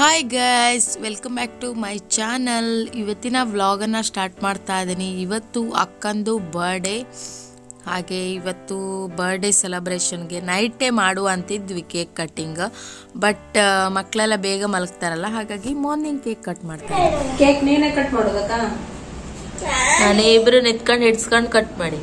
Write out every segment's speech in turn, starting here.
Hi guys welcome back to my channel ಇವತ್ತಿನ ವ್ಲಾಗನ್ನು start ಮಾಡ್ತಾ ಇದ್ದೀನಿ ಇವತ್ತು ಅಕ್ಕಂದು ಬರ್ಡೇ ಹಾಗೆ ಇವತ್ತು ಬರ್ಡೇ ಸೆಲೆಬ್ರೇಷನ್ಗೆ ನೈಟೇ ಮಾಡು ಅಂತಿದ್ವಿ ಕೇಕ್ ಕಟ್ಟಿಂಗ್ ಬಟ್ ಮಕ್ಕಳೆಲ್ಲ ಬೇಗ ಮಲಗ್ತಾರಲ್ಲ ಹಾಗಾಗಿ ಮಾರ್ನಿಂಗ್ ಕೇಕ್ ಕಟ್ ಮಾಡ್ತಾರೆ ಕೇಕ್ ನೀನೇ ಕಟ್ ಮಾಡೋದಕ್ಕ? ನಾನು ಇಬ್ಬರು ನಿಂತ್ಕೊಂಡು ಹಿಡ್ಸ್ಕೊಂಡು ಕಟ್ ಮಾಡಿ.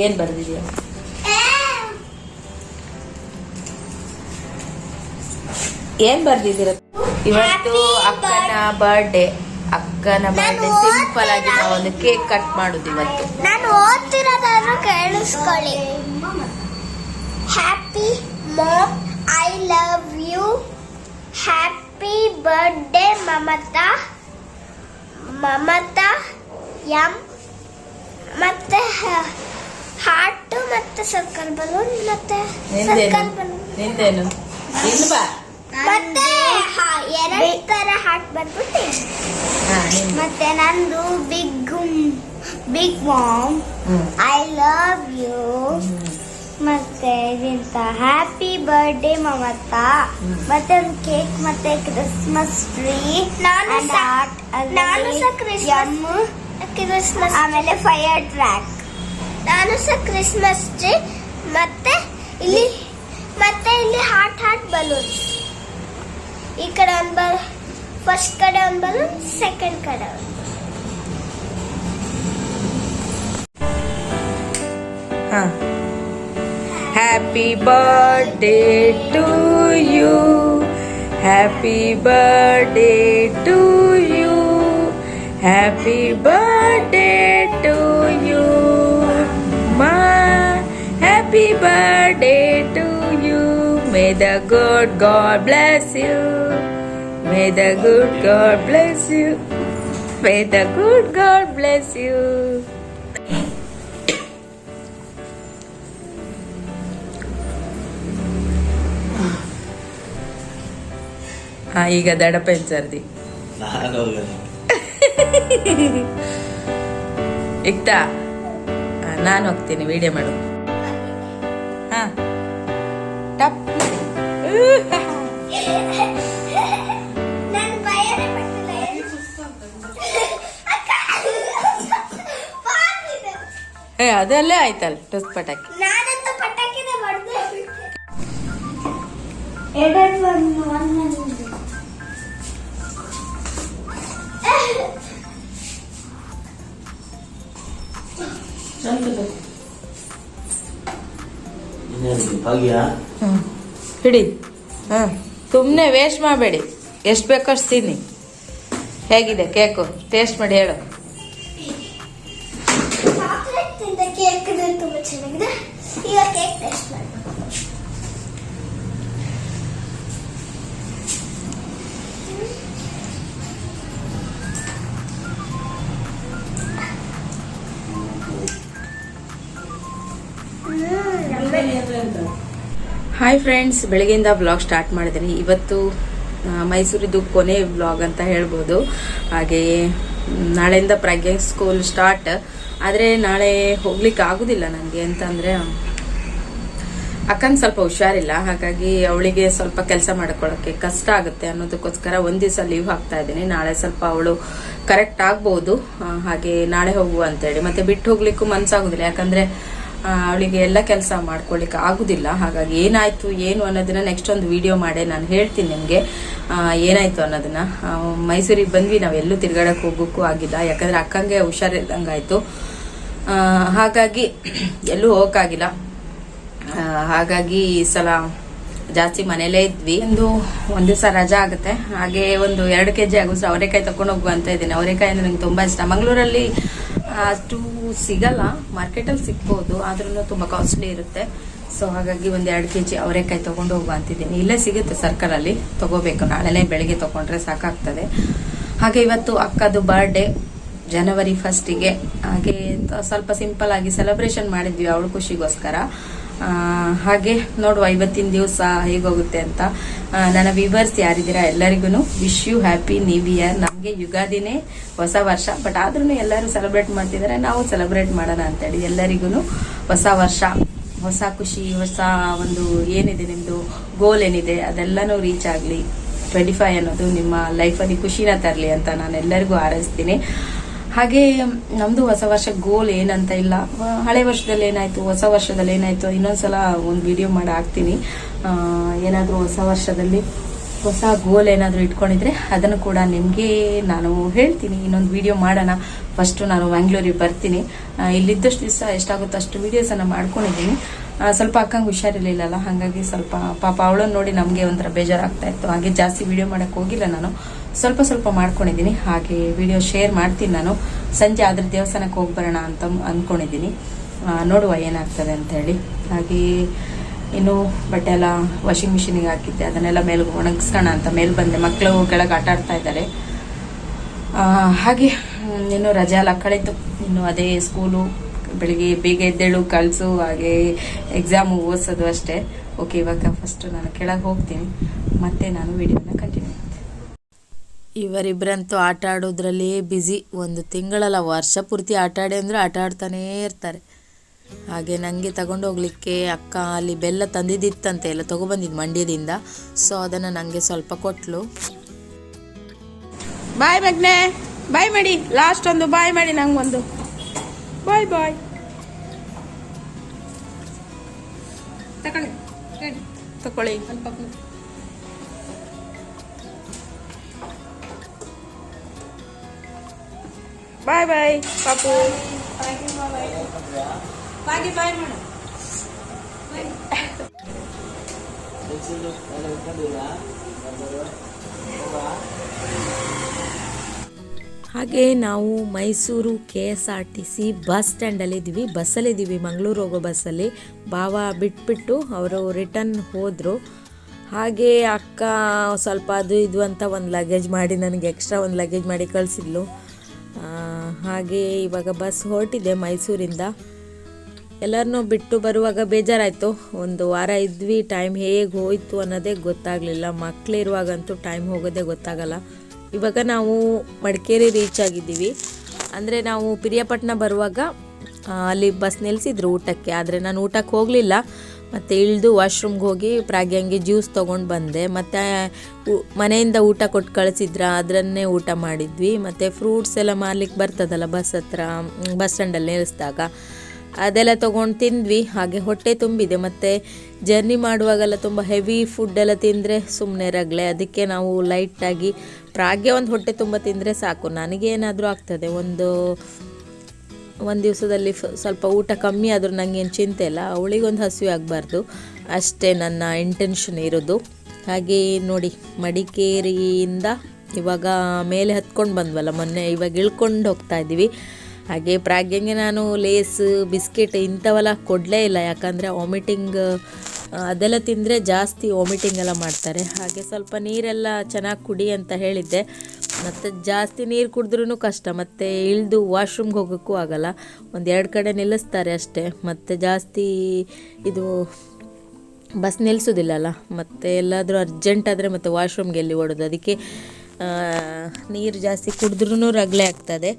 ಏನು ಬರ್ದಿದ್ಯಾ? ಏನ್ ಬರ್ದಿದ್ದೀರ? ಇವತ್ತು ಅಕ್ಕನ ಬರ್ಡೇ ಅಕ್ಕನ ಬರ್ಡೇ ಸಿಂಪಲ್ ಆಗಿ ನಾವು ಒಂದು ಕೇಕ್ ಕಟ್ ಮಾಡುದು ಇವತ್ತು. ನಾನು ಓದ್ತಿರೋದಾದ್ರೂ ಕೇಳಿಸ್ಕೊಳ್ಳಿ. Happy mom I love you happy birthday Mamata. Mamata M. ಮತ್ತೆ ಹಾರ್ಟು ಮತ್ತೆ ಸರ್ಕಲ್ ಬಲೂನ್ ಮತ್ತೆ ಸರ್ಕಲ್ ಬಲೂನ್. ನಿಂದೇನು? ಬಾ. ಮತ್ತೆ ಹ- ಎರಡು ತರ ಹಾರ್ಟ್ ಬಂದ್ಬಿಟ್ಟು. ಮತ್ತೆ ನಂದು big big mom I love you ಮತ್ತೆ ಇದೆಂತ ಹ್ಯಾಪಿ ಬರ್ಡೇ ಮಮತ. ಮತ್ತೆ ಒಂದು ಕೇಕ್ ಮತ್ತೆ ಕ್ರಿಸ್ಮಸ್ ಟ್ರೀ ನಾನು ನಾನು ಸಹ ಕ್ರಿಸ್ಮಸ್ ಆಮೇಲೆ ಫೈರ್ ಟ್ರ್ಯಾಕ್ ನಾನು ಸಹ ಕ್ರಿಸ್ಮಸ್ ಟ್ರೀ ಮತ್ತೆ ಇಲ್ಲಿ ಮತ್ತೆ ಇಲ್ಲಿ ಹಾರ್ಟ್ ಹಾರ್ಟ್ ಬಲೂನ್ಸ್ ಈ ಕಡೆ ಒಂದು ಬಲ್ ಫಸ್ಟ್ ಕಡೆ ಒಂದು ಬಲೂನ್ ಸೆಕೆಂಡ್ ಕಡೆ ಒಂದು ಹಾ. Happy birthday to you happy birthday to you happy birthday happy birthday to you may the good God bless you may the good God bless you may the good God bless you ಹಾ, ಈಗ ದಡ ಪೆಂಚರ್ದಿ ನಾನು ಇಕ್ತಾ, ನಾನು ಹೋಗ್ತೀನಿ video ಮಾಡು. ಏ ಅದಲ್ಲೇ ಆಯ್ತಲ್ಲ ಟಸ್ ಪಟಾಕಿ. ಹಿಡಿ. ಹಾಂ. ಸುಮ್ಮನೆ ವೇಸ್ಟ್ ಮಾಡಬೇಡಿ. ಎಷ್ಟು ಬೇಕಷ್ಟು ತಿನ್ನಿ. ಹೇಗಿದೆ ಕೇಕು? ಟೇಸ್ಟ್ ಮಾಡಿ ಹೇಳು. ಕೇಕ್ ತುಂಬಾ ಚೆನ್ನಾಗಿದೆ. ಈಗ ಕೇಕ್ ಟೇಸ್ಟ್ ಮಾಡ್ಬೇಕು ಹಾಯ್ ಫ್ರೆಂಡ್ಸ್ ಬೆಳಗ್ಗೆಯಿಂದ ವ್ಲಾಗ್ ಸ್ಟಾರ್ಟ್ ಮಾಡಿದ್ದೀನಿ ಇವತ್ತು ಮೈಸೂರಿದ್ದು ಕೊನೆ ವ್ಲಾಗ್ ಅಂತ ಹೇಳ್ಬೋದು. ಹಾಗೆಯೇ ನಾಳೆಯಿಂದ ಪ್ರಜ್ಞೆ ಸ್ಕೂಲ್ ಸ್ಟಾರ್ಟ್ ಆದರೆ ನಾಳೆ ಹೋಗ್ಲಿಕ್ಕೆ ಆಗೋದಿಲ್ಲ ನನಗೆ ಅಂತಂದರೆ ಅಕ್ಕನ ಸ್ವಲ್ಪ ಹುಷಾರಿಲ್ಲ. ಹಾಗಾಗಿ ಅವಳಿಗೆ ಸ್ವಲ್ಪ ಕೆಲಸ ಮಾಡ್ಕೊಳ್ಳೋಕ್ಕೆ ಕಷ್ಟ ಆಗುತ್ತೆ ಅನ್ನೋದಕ್ಕೋಸ್ಕರ ಒಂದು ದಿವಸ ಲೀವ್ ಹಾಕ್ತಾ ಇದ್ದೀನಿ. ನಾಳೆ ಸ್ವಲ್ಪ ಅವಳು ಕರೆಕ್ಟ್ ಆಗ್ಬೋದು. ಹಾಗೆ ನಾಳೆ ಹೋಗುವ ಅಂತೇಳಿ. ಮತ್ತೆ ಬಿಟ್ಟು ಹೋಗ್ಲಿಕ್ಕೂ ಮನಸ್ಸಾಗೋದಿಲ್ಲ ಯಾಕಂದ್ರೆ ಅವಳಿಗೆ ಎಲ್ಲ ಕೆಲಸ ಮಾಡ್ಕೊಳ್ಳಿಕ್ಕೆ ಆಗುದಿಲ್ಲ. ಹಾಗಾಗಿ ಏನಾಯ್ತು, ಏನು ಅನ್ನೋದನ್ನ ನೆಕ್ಸ್ಟ್ ಒಂದು ವಿಡಿಯೋ ಮಾಡಿ ನಾನು ಹೇಳ್ತೀನಿ ನಿಮಗೆ. ಏನಾಯ್ತು ಅನ್ನೋದನ್ನ. ಮೈಸೂರಿಗೆ ಬಂದ್ವಿ ನಾವೆಲ್ಲೂ ತಿರ್ಗಾಡಕ್ಕೆ ಹೋಗೋಕ್ಕೂ ಆಗಿಲ್ಲ. ಯಾಕಂದ್ರೆ ಅಕ್ಕಂಗೆ ಹುಷಾರಿಲ್ದಂಗಾಯ್ತು. ಹಾಗಾಗಿ ಎಲ್ಲೂ ಹೋಗಕ್ಕಾಗಿಲ್ಲ. ಹಾಗಾಗಿ ಈ ಸಲ ಜಾಸ್ತಿ ಮನೇಲೇ ಇದ್ವಿ. ಒಂದು, ಒಂದ್ ದಿವಸ ರಜಾ ಆಗುತ್ತೆ. ಹಾಗೆ ಒಂದು ಎರಡು ಕೆಜಿ ಆಗುತ್ತೆ ಅವರೆಕಾಯಿ ಹೋಗುವ ಅಂತ ಇದ್ದೀನಿ. ಅವರೆಕಾಯಿ ಅಂದ್ರೆ ನಂಗೆ ತುಂಬಾ ಇಷ್ಟ. ಮಂಗಳೂರಲ್ಲಿ ಅಷ್ಟು ಸಿಗಲ್ಲ. ಮಾರ್ಕೆಟಲ್ಲಿ ಸಿಗ್ಬೋದು ಆದ್ರೂ ತುಂಬಾ ಕಾಸ್ಟ್ಲಿ ಇರುತ್ತೆ. ಸೊ ಹಾಗಾಗಿ ಒಂದ್ ಎರಡು ಕೆ ಜಿ ಅವರೆಕಾಯಿ ತಗೊಂಡು ಹೋಗುವ ಅಂತಿದ್ದೀನಿ. ಇಲ್ಲೇ ಸಿಗುತ್ತೆ ಸರ್ಕಲ್ ಅಲ್ಲಿ. ತಗೋಬೇಕು. ನಾಳೆನೇ ಬೆಳಿಗ್ಗೆ ತಗೊಂಡ್ರೆ ಸಾಕಾಗ್ತದೆ. ಹಾಗೆ ಇವತ್ತು ಅಕ್ಕದು ಬರ್ಡೇ ಜನವರಿ ಫಸ್ಟಿಗೆ ಹಾಗೆ ಸ್ವಲ್ಪ ಸಿಂಪಲ್ ಆಗಿ ಸೆಲೆಬ್ರೇಷನ್ ಮಾಡಿದ್ವಿ, ಅವಳ ಖುಷಿಗೋಸ್ಕರ. ಹಾಗೆ ನೋಡುವ, ಇವತ್ತಿನ ದಿವಸ ಹೇಗೋಗುತ್ತೆ ಅಂತ. ನನ್ನ ವಿವರ್ಸ್ ಯಾರಿದ್ದೀರಾ ಎಲ್ಲರಿಗೂ wish you happy new year ನಮಗೆ ಯುಗಾದಿನೇ ಹೊಸ ವರ್ಷ. ಬಟ್ ಆದ್ರೂ ಎಲ್ಲರೂ ಸೆಲೆಬ್ರೇಟ್ ಮಾಡ್ತಿದ್ದಾರೆ. ನಾವು ಸೆಲೆಬ್ರೇಟ್ ಮಾಡೋಣ ಅಂತೇಳಿ ಎಲ್ಲರಿಗೂ ಹೊಸ ವರ್ಷ. ಹೊಸ ಖುಷಿ, ಹೊಸ ಒಂದು ಏನಿದೆ ನಿಮ್ಮದು ಗೋಲ್ ಏನಿದೆ ಅದೆಲ್ಲನೂ ರೀಚ್ ಆಗಲಿ. ಟ್ವೆಂಟಿ ಫೈವ್ ಅನ್ನೋದು ನಿಮ್ಮ ಲೈಫಲ್ಲಿ ಖುಷಿನ ತರಲಿ ಅಂತ ನಾನು ಎಲ್ಲರಿಗೂ ಹಾರೈಸ್ತೀನಿ. ಹಾಗೆ, ನಮ್ದು ಹೊಸ ವರ್ಷ ಗೋಲ್ ಏನಂತ ಇಲ್ಲ. ಹಳೆ ವರ್ಷದಲ್ಲಿ ಏನಾಯ್ತು, ಹೊಸ ವರ್ಷದಲ್ಲಿ ಏನಾಯ್ತು, ಇನ್ನೊಂದ್ಸಲ ಒಂದು ವಿಡಿಯೋ ಮಾಡಿ ಹಾಕ್ತೀನಿ. ಏನಾದರೂ ಹೊಸ ವರ್ಷದಲ್ಲಿ ಹೊಸ ಗೋಲ್ ಏನಾದರೂ ಇಟ್ಕೊಂಡಿದ್ರೆ ಅದನ್ನು ಕೂಡ ನಿಮಗೆ ನಾನು ಹೇಳ್ತೀನಿ. ಇನ್ನೊಂದು ವಿಡಿಯೋ ಮಾಡೋಣ. ಫಸ್ಟು ನಾನು ಬ್ಯಾಂಗ್ಳೂರಿಗೆ ಬರ್ತೀನಿ. ಇಲ್ಲಿದ್ದಷ್ಟು ದಿವಸ ಎಷ್ಟಾಗುತ್ತೋ ಅಷ್ಟು ವಿಡಿಯೋಸನ್ನು ಮಾಡ್ಕೊಂಡಿದ್ದೀನಿ. ಸ್ವಲ್ಪ ಅಕ್ಕಂಗೆ ಹುಷಾರಿರ್ಲಿಲ್ಲಲ್ಲ, ಹಾಗಾಗಿ ಸ್ವಲ್ಪ ಪಾಪ ಅವಳನ್ನು ನೋಡಿ ನಮಗೆ ಒಂಥರ ಬೇಜಾರಾಗ್ತಾ ಇತ್ತು. ಹಾಗೆ ಜಾಸ್ತಿ ವಿಡಿಯೋ ಮಾಡೋಕ್ಕೆ ಹೋಗಿಲ್ಲ ನಾನು. ಸ್ವಲ್ಪ ಸ್ವಲ್ಪ ಮಾಡ್ಕೊಂಡಿದ್ದೀನಿ. ಹಾಗೆ ವಿಡಿಯೋ ಶೇರ್ ಮಾಡ್ತೀನಿ ನಾನು. ಸಂಜೆ ಆದ್ರೆ ದೇವಸ್ಥಾನಕ್ಕೆ ಹೋಗಿ ಅಂತ ಅಂದ್ಕೊಂಡಿದ್ದೀನಿ ನೋಡುವ ಏನಾಗ್ತದೆ ಅಂತ ಹೇಳಿ. ಹಾಗೆ ಇನ್ನು ಬಟ್ಟೆ ಎಲ್ಲ ವಾಷಿಂಗ್ ಮಿಷಿನಿಗೆ ಹಾಕಿದ್ದೆ. ಅದನ್ನೆಲ್ಲ ಮೇಲೆ ಒಣಗಿಸ್ಕೋಣ ಅಂತ ಮೇಲೆ ಬಂದೆ. ಮಕ್ಕಳು ಕೆಳಗೆ ಆಟ ಆಡ್ತಾ ಇದ್ದಾರೆ. ಹಾಗೆ ಇನ್ನು ರಜೆ ಎಲ್ಲ ಕಳೀತು ಇನ್ನು ಅದೇ ಸ್ಕೂಲು ಬೆಳಿಗ್ಗೆ ಬೇಗ ಎದ್ದೇಳು ಕಳಿಸು ಹಾಗೆ ಎಕ್ಸಾಮ್ ಓದಿಸೋದು ಅಷ್ಟೇ. ಓಕೆ ಇವಾಗ ಫಸ್ಟ್ ನಾನು ಕೆಳಗೆ ಹೋಗ್ತೀನಿ. ಮತ್ತೆ ನಾನು ವಿಡಿಯೋನ ಕಂಟಿನ್ಯೂ ಮಾಡ್ತೀನಿ. ಇವರಿಬ್ಬರಂತೂ ಆಟ ಆಡೋದ್ರಲ್ಲಿ ಬ್ಯುಸಿ ಒಂದು ತಿಂಗಳಲ್ಲ ವರ್ಷ ಪೂರ್ತಿ ಆಟ ಆಡಿ ಅಂದರೆ ಆಟ ಆಡ್ತಾನೇ ಇರ್ತಾರೆ. ಹಾಗೆ ನನಗೆ ತಗೊಂಡು ಹೋಗ್ಲಿಕ್ಕೆ ಅಕ್ಕ ಅಲ್ಲಿ ಬೆಲ್ಲ ತಂದಿದ್ದಿತ್ತಂತೆ ಎಲ್ಲ ತೊಗೊಬಂದಿದ್ದು ಮಂಡ್ಯದಿಂದ. ಸೊ ಅದನ್ನು ನನಗೆ ಸ್ವಲ್ಪ ಕೊಟ್ಲು. ಬಾಯ್ ಮಗ್ನೆ ಬಾಯ್ ಮಾಡಿ ಲಾಸ್ಟ್ ಒಂದು ಬಾಯ್ ಮಾಡಿ ನಂಗೊಂದು. ಬಾಯ್ ಬಾಯ್ ತಕೊಳ್ಳಿ. ಹೇಳಿ. ತಗೊಳ್ಳಿ ಸ್ವಲ್ಪ ಬಾಯ್ ಬಾಯ್ ಪಾಪು. ಬಾಯ್ ಬಾಯ್. ಮಾಡು ಹಾಗೆ ನಾವು Mysuru K S R T C bus ಸ್ಟ್ಯಾಂಡಲ್ಲಿದ್ದೀವಿ ಬಸ್ಸಲ್ಲಿದ್ದೀವಿ ಮಂಗಳೂರು ಹೋಗೋ ಬಸ್ಸಲ್ಲಿ. ಭಾವ ಬಿಟ್ಬಿಟ್ಟು ಅವರು ರಿಟರ್ನ್ ಹೋದರು. ಹಾಗೆ ಅಕ್ಕ ಸ್ವಲ್ಪ ಅದು ಇದು ಅಂತ ಒಂದು ಲಗೇಜ್ ಮಾಡಿ ನನಗೆ ಎಕ್ಸ್ಟ್ರಾ ಒಂದು ಲಗೇಜ್ ಮಾಡಿ ಕಳಿಸಿದ್ಲು. ಹಾಗೆ ಇವಾಗ ಬಸ್ ಹೊರಟಿದೆ ಮೈಸೂರಿಂದ. ಎಲ್ಲರನ್ನೂ ಬಿಟ್ಟು ಬರುವಾಗ ಬೇಜಾರಾಯಿತು. ಒಂದು ವಾರ ಇದ್ವಿ. ಟೈಮ್ ಹೇಗೆ ಹೋಯಿತು ಅನ್ನೋದೇ ಗೊತ್ತಾಗಲಿಲ್ಲ. ಮಕ್ಕಳಿರುವಾಗಂತೂ ಟೈಮ್ ಹೋಗೋದೇ ಗೊತ್ತಾಗಲ್ಲ. ಇವಾಗ ನಾವು ಮಡಿಕೇರಿ ರೀಚ್ ಆಗಿದ್ದೀವಿ. ಅಂದರೆ ನಾವು ಪಿರಿಯಾಪಟ್ಟಣ ಬರುವಾಗ ಅಲ್ಲಿ ಬಸ್ ನಿಲ್ಲಿಸಿದ್ರು ಊಟಕ್ಕೆ. ಆದರೆ ನಾನು ಊಟಕ್ಕೆ ಹೋಗಲಿಲ್ಲ. ಮತ್ತು ಇಳಿದು ವಾಶ್ರೂಮ್ಗೆ ಹೋಗಿ ಪ್ರಾಗ್ಯಾಂಗೆ ಜ್ಯೂಸ್ ತೊಗೊಂಡು ಬಂದೆ. ಮತ್ತು ಮನೆಯಿಂದ ಊಟ ಕೊಟ್ಟು ಕಳಿಸಿದ್ರ, ಅದರನ್ನೇ ಊಟ ಮಾಡಿದ್ವಿ. ಮತ್ತು ಫ್ರೂಟ್ಸ್ ಎಲ್ಲ ಮಾರ್ಲಿಕ್ಕೆ ಬರ್ತದಲ್ಲ ಬಸ್ ಹತ್ರ ಬಸ್ ಸ್ಟ್ಯಾಂಡಲ್ಲಿ ನಿಲ್ಲಿಸಿದಾಗ ಅದೆಲ್ಲ ತೊಗೊಂಡು ತಿಂದ್ವಿ. ಹಾಗೆ ಹೊಟ್ಟೆ ತುಂಬಿದೆ. ಮತ್ತು ಜರ್ನಿ ಮಾಡುವಾಗೆಲ್ಲ ತುಂಬ ಹೆವಿ ಫುಡ್ ಎಲ್ಲ ತಿಂದರೆ ಸುಮ್ಮನೆ ರಗಳೆ. ಅದಕ್ಕೆ ನಾವು ಲೈಟಾಗಿ ಪ್ರಾಗ್ಗೆ ಒಂದು ಹೊಟ್ಟೆ ತುಂಬ ತಿಂದರೆ ಸಾಕು. ನನಗೇನಾದರೂ ಆಗ್ತದೆ. ಒಂದು ಒಂದು ದಿವಸದಲ್ಲಿ ಸ್ವಲ್ಪ ಊಟ ಕಮ್ಮಿ ಆದರೂ ನನಗೇನು ಚಿಂತೆ ಇಲ್ಲ. ಅವಳಿಗೊಂದು ಹಸಿವೆ ಆಗಬಾರ್ದು. ಅಷ್ಟೇ ನನ್ನ ಇಂಟೆನ್ಷನ್ ಇರೋದು. ಹಾಗೆ ನೋಡಿ, ಮಡಿಕೇರಿಯಿಂದ ಇವಾಗ ಮೇಲೆ ಹತ್ಕೊಂಡು ಬಂದ್ವಲ್ಲ, ಮೊನ್ನೆ ಇವಾಗ ಇಳ್ಕೊಂಡು ಹೋಗ್ತಾ ಇದ್ದೀವಿ. ಹಾಗೆ ಪ್ರಾಗ್ಯಂಗೆ ನಾನು ಲೇಸ್, ಬಿಸ್ಕೆಟ್ ಇಂಥವೆಲ್ಲ ಕೊಡಲೇ ಇಲ್ಲ. ಯಾಕಂದರೆ ವಾಮಿಟಿಂಗ್ ಅದೆಲ್ಲ ತಿಂದರೆ ಜಾಸ್ತಿ ವಾಮಿಟಿಂಗ್ ಎಲ್ಲ ಮಾಡ್ತಾರೆ. ಹಾಗೆ ಸ್ವಲ್ಪ ನೀರೆಲ್ಲ ಚೆನ್ನಾಗಿ ಕುಡಿ ಅಂತ ಹೇಳಿದ್ದೆ. ಮತ್ತು ಜಾಸ್ತಿ ನೀರು ಕುಡಿದ್ರೂ ಕಷ್ಟ. ಮತ್ತು ಇಳಿದು ವಾಶ್ರೂಮ್ಗೆ ಹೋಗೋಕ್ಕೂ ಆಗಲ್ಲ. ಒಂದು ಎರಡು ಕಡೆ ನಿಲ್ಲಿಸ್ತಾರೆ ಅಷ್ಟೇ. ಮತ್ತು ಜಾಸ್ತಿ ಇದು ಬಸ್ ನಿಲ್ಲಿಸೋದಿಲ್ಲಲ್ಲ ಮತ್ತು ಎಲ್ಲಾದರೂ ಅರ್ಜೆಂಟ್ ಆದರೆ ಮತ್ತು ವಾಶ್ರೂಮ್ಗೆ ಎಲ್ಲಿ ಓಡೋದು? ಅದಕ್ಕೆ ನೀರು ಜಾಸ್ತಿ ಕುಡಿದ್ರೂ ರಗಳೆ ಆಗ್ತದೆ.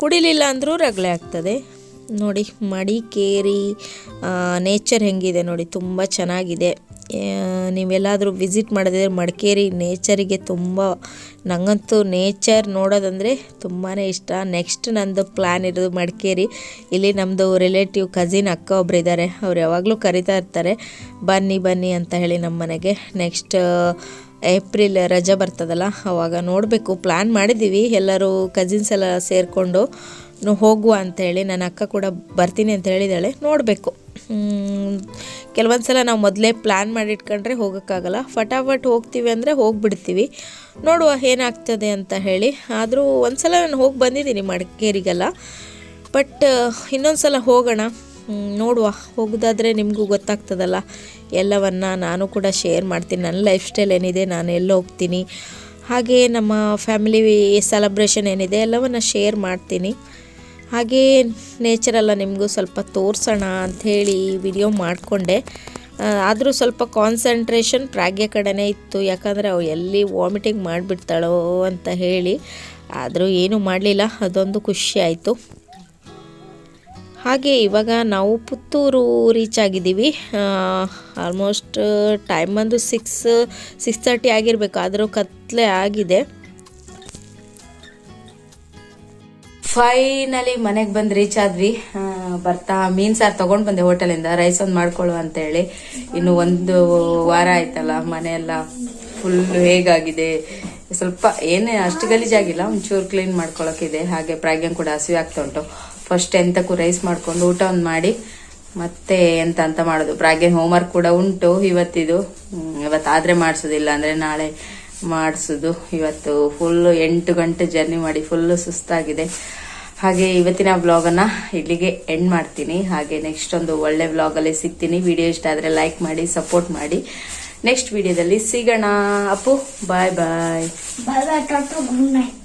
ಕುಡಿಲಿಲ್ಲ ಅಂದರೂ ರಗಳೆ ಆಗ್ತದೆ. ನೋಡಿ ಮಡಿಕೇರಿ ನೇಚರ್ ಹೆಂಗಿದೆ ನೋಡಿ, ತುಂಬ ಚೆನ್ನಾಗಿದೆ. ನೀವೆಲ್ಲಾದರೂ ವಿಸಿಟ್ ಮಾಡಿದ್ರೆ ಮಡಿಕೇರಿ ನೇಚರಿಗೆ ತುಂಬ ನನಗಂತೂ ನೇಚರ್ ನೋಡೋದಂದರೆ ತುಂಬಾ ಇಷ್ಟ. ನೆಕ್ಸ್ಟ್ ನಂದು ಪ್ಲ್ಯಾನ್ ಇರೋದು ಮಡಿಕೇರಿ. ಇಲ್ಲಿ ನಮ್ಮದು ರಿಲೇಟಿವ್ ಕಸಿನ್ ಅಕ್ಕ ಒಬ್ರು ಇದ್ದಾರೆ ಅವ್ರು ಯಾವಾಗಲೂ ಕರಿತಾ ಇರ್ತಾರೆ. ಬನ್ನಿ ಬನ್ನಿ ಅಂತ ಹೇಳಿ ನಮ್ಮ ಮನೆಗೆ ನೆಕ್ಸ್ಟ್ ಏಪ್ರಿಲ್ ರಜೆ ಬರ್ತದಲ್ಲ, ಅವಾಗ ನೋಡಬೇಕು. ಪ್ಲ್ಯಾನ್ ಮಾಡಿದ್ದೀವಿ, ಎಲ್ಲರೂ ಕಸಿನ್ಸ್ ಎಲ್ಲ ಸೇರಿಕೊಂಡು ಹೋಗುವ ಅಂಥೇಳಿ ನನ್ನ ಅಕ್ಕ ಕೂಡ ಬರ್ತೀನಿ ಅಂತ ಹೇಳಿದ್ದಾಳೆ ನೋಡಬೇಕು. ಕೆಲವೊಂದು ಸಲ ನಾವು ಮೊದಲೇ ಪ್ಲ್ಯಾನ್ ಮಾಡಿಟ್ಕೊಂಡ್ರೆ ಹೋಗೋಕ್ಕಾಗಲ್ಲ. ಫಟಾಫಟ್ ಹೋಗ್ತೀವಿ ಅಂದರೆ ಹೋಗಿಬಿಡ್ತೀವಿ. ನೋಡುವ ಏನಾಗ್ತದೆ ಅಂತ ಹೇಳಿ. ಆದರೂ ಒಂದು ಸಲ ನಾನು ಹೋಗಿ ಬಂದಿದ್ದೀನಿ ಮಡಿಕೇರಿಗೆಲ್ಲ. ಬಟ್ ಇನ್ನೊಂದು ಸಲ ಹೋಗೋಣ. ನೋಡುವ. ಹೋಗೋದಾದರೆ ನಿಮಗೂ ಗೊತ್ತಾಗ್ತದಲ್ಲ. ಎಲ್ಲವನ್ನು ನಾನು ಕೂಡ ಶೇರ್ ಮಾಡ್ತೀನಿ. ನನ್ನ ಲೈಫ್ ಸ್ಟೈಲ್ ಏನಿದೆ, ನಾನು ಎಲ್ಲ ಹೋಗ್ತೀನಿ. ಹಾಗೆ ನಮ್ಮ ಫ್ಯಾಮಿಲಿ ಸೆಲೆಬ್ರೇಷನ್ ಏನಿದೆ, ಎಲ್ಲವನ್ನು ಶೇರ್ ಮಾಡ್ತೀನಿ. ಹಾಗೇ ನೇಚರೆಲ್ಲ ನಿಮಗೂ ಸ್ವಲ್ಪ ತೋರಿಸೋಣ ಅಂಥೇಳಿ ವಿಡಿಯೋ ಮಾಡಿಕೊಂಡೆ. ಆದರೂ ಸ್ವಲ್ಪ ಕಾನ್ಸಂಟ್ರೇಷನ್ ಪ್ರಾಗ್ಯ ಕಡೆನೇ ಇತ್ತು. ಯಾಕಂದರೆ ಅವು ಎಲ್ಲಿ ವಾಮಿಟಿಂಗ್ ಮಾಡಿಬಿಡ್ತಾಳೋ ಅಂತ ಹೇಳಿ. ಆದರೂ ಏನೂ ಮಾಡಲಿಲ್ಲ. ಅದೊಂದು ಖುಷಿ ಆಯಿತು. ಹಾಗೆ ಇವಾಗ ನಾವು ಪುತ್ತೂರು ರೀಚ್ ಆಗಿದ್ದೀವಿ. ಆಲ್ಮೋಸ್ಟ್ ಟೈಮ್ ಬಂದು ಸಿಕ್ಸ್ ಸಿಕ್ಸ್ ತರ್ಟಿ ಆಗಿರಬೇಕು. ಆದರೂ ಕತ್ಲೆ ಆಗಿದೆ. ಫೈನಲಿ ಮನೆಗೆ ಬಂದು ರೀಚ್ ಆದ್ವಿ. ಬರ್ತಾ ಮೀನು ಸಾರು ತೊಗೊಂಡು ಬಂದೆ ಹೋಟೆಲಿಂದ ರೈಸ್ ಒಂದು ಮಾಡ್ಕೊಳ್ಳುವ ಅಂತೇಳಿ. ಇನ್ನು ಒಂದು ವಾರ ಆಯ್ತಲ್ಲ ಮನೆಯೆಲ್ಲ ಫುಲ್ ಹೇಗಾಗಿದೆ. ಸ್ವಲ್ಪ ಏನೇ ಅಷ್ಟು ಗಲೀಜಾಗಿಲ್ಲ, ಒಂಚೂರು ಕ್ಲೀನ್ ಮಾಡ್ಕೊಳ್ಳೋಕ್ಕಿದೆ ಹಾಗೆ ಪ್ರಾಗ್ಯಂ ಕೂಡ ಹಸಿವೆ ಆಗ್ತಾ ಉಂಟು. ಫಸ್ಟ್ ಎಂತಕ್ಕೂ ರೈಸ್ ಮಾಡ್ಕೊಂಡು ಊಟ ಒಂದು ಮಾಡಿ, ಮತ್ತೆ ಎಂತ ಅಂತ ಮಾಡೋದು. ಹೋಮ್ ಹೋಮ್ವರ್ಕ್ ಕೂಡ ಉಂಟು ಇವತ್ತಿದು. ಇವತ್ತು ಆದ್ರೆ ಮಾಡಿಸೋದಿಲ್ಲ ಅಂದ್ರೆ ನಾಳೆ ಮಾಡಿಸೋದು. ಇವತ್ತು ಫುಲ್ ಎಂಟು ಗಂಟೆ ಜರ್ನಿ ಮಾಡಿ ಫುಲ್ ಸುಸ್ತಾಗಿದೆ. ಹಾಗೆ ಇವತ್ತಿನ ವ್ಲಾಗನ್ನು ಇಲ್ಲಿಗೆ ಎಂಡ್ ಮಾಡ್ತೀನಿ. ಹಾಗೆ ನೆಕ್ಸ್ಟ್ ಒಂದು ಒಳ್ಳೆ ವ್ಲಾಗಲ್ಲಿ ಸಿಗ್ತೀನಿ. ವಿಡಿಯೋ ಇಷ್ಟ ಆದರೆ ಲೈಕ್ ಮಾಡಿ ಸಪೋರ್ಟ್ ಮಾಡಿ. ನೆಕ್ಸ್ಟ್ ವಿಡಿಯೋದಲ್ಲಿ ಸಿಗೋಣ. Appu bye bye bye bye good night